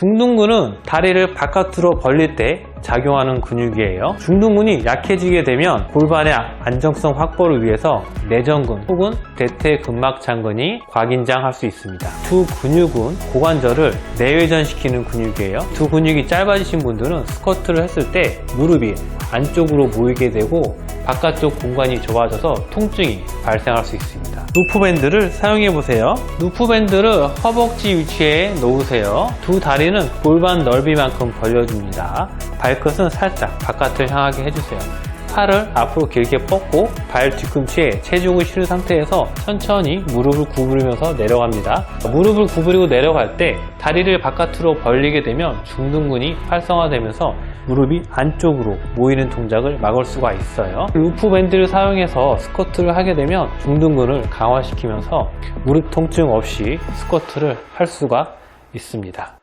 중둔근은 다리를 바깥으로 벌릴 때 작용하는 근육이에요. 중둔근이 약해지게 되면 골반의 안정성 확보를 위해서 내전근 혹은 대퇴근막장근이 과긴장할 수 있습니다. 두 근육은 고관절을 내외전시키는 근육이에요. 두 근육이 짧아지신 분들은 스쿼트를 했을 때 무릎이 안쪽으로 모이게 되고 바깥쪽 공간이 좁아져서 통증이 발생할 수 있습니다. 루프밴드를 사용해 보세요. 루프밴드를 허벅지 위치에 놓으세요. 두 다리는 골반 넓이만큼 벌려줍니다. 발끝은 살짝 바깥을 향하게 해주세요. 팔을 앞으로 길게 뻗고 발 뒤꿈치에 체중을 실은 상태에서 천천히 무릎을 구부리면서 내려갑니다. 무릎을 구부리고 내려갈 때 다리를 바깥으로 벌리게 되면 중둔근이 활성화되면서 무릎이 안쪽으로 모이는 동작을 막을 수가 있어요. 루프 밴드를 사용해서 스쿼트를 하게 되면 중둔근을 강화시키면서 무릎 통증 없이 스쿼트를 할 수가 있습니다.